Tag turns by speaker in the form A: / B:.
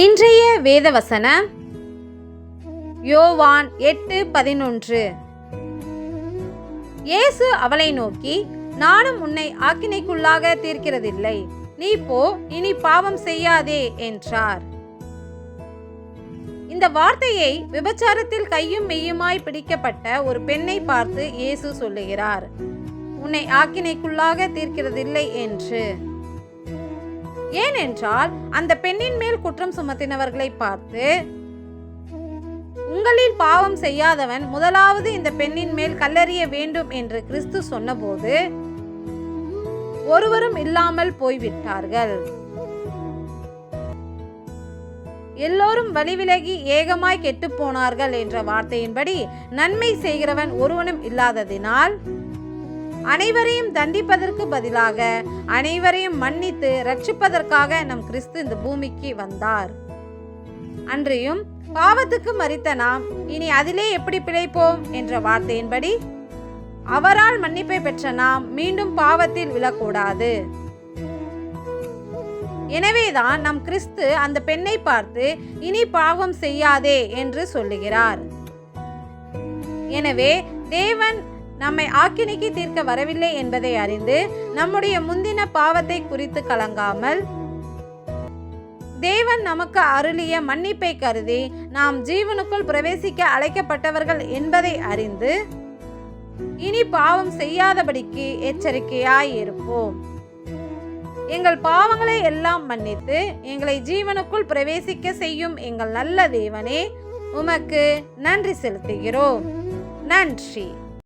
A: இன்றைய வேதவசனம் யோவான் எட்டு பதினொன்று. இயேசு அவளை நோக்கி நானும் உன்னை ஆக்கினைக்குள்ளாக தீர்க்கிறதில்லை. நீ போ இனி பாவம் செய்யாதே என்றார். இந்த வார்த்தையை விபச்சாரத்தில் கையும் மெய்யுமாய் பிடிக்கப்பட்ட ஒரு பெண்ணை பார்த்து இயேசு சொல்லுகிறார் உன்னை ஆக்கினைக்குள்ளாக தீர்க்கிறதில்லை என்று. ஏனென்றால் அந்த பெண்ணின் மேல் குற்றம் சுமத்தினவர்களை பார்த்து உங்களில் பாவம் செய்யாதவன் முதலாவது இந்த பெண்ணின் மேல் கல்லறிய வேண்டும் என்று கிறிஸ்து சொன்னபோது ஒருவரும் இல்லாமல் போய்விட்டார்கள். எல்லோரும் வழிவிலகி ஏகமாய் கெட்டுப் போனார்கள் என்ற வார்த்தையின்படி நன்மை செய்கிறவன் ஒருவனும் இல்லாததினால் அனைவரையும் தண்டிப்பதற்கு பதிலாக அனைவரையும் மன்னித்து ரட்சிப்பதற்காக நம் கிறிஸ்து இந்த பூமிக்கு வந்தார். அன்றியும் பாவத்துக்கு மறித்த நாம் இனி அதிலே எப்படி பிழைப்போம் என்ற வார்த்தையின்படி அவரால் மன்னிப்பை பெற்ற நாம் மீண்டும் பாவத்தில் விழக்கூடாது. எனவேதான் நம் கிறிஸ்து அந்த பெண்ணை பார்த்து இனி பாவம் செய்யாதே என்று சொல்லுகிறார். எனவே தேவன் நம்மை ஆக்கினிக்கு தீர்க்க வரவில்லை என்பதை அறிந்து நம்முடைய முந்தின பாவத்தை குறித்து கலங்காமல் தேவன் நமக்கு அருளிய மன்னிப்பை கருதி நாம் ஜீவனுக்குள் பிரவேசிக்க அழைக்கப்பட்டவர்கள் என்பதை அறிந்து இனி பாவம் செய்யாதபடிக்கு எச்சரிக்கையாய் இருப்போம் எங்கள் பாவங்களை எல்லாம் மன்னித்து எங்களை ஜீவனுக்குள் பிரவேசிக்க செய்யும் எங்கள் நல்ல தேவனே உமக்கு நன்றி செலுத்துகிறோம். நன்றி.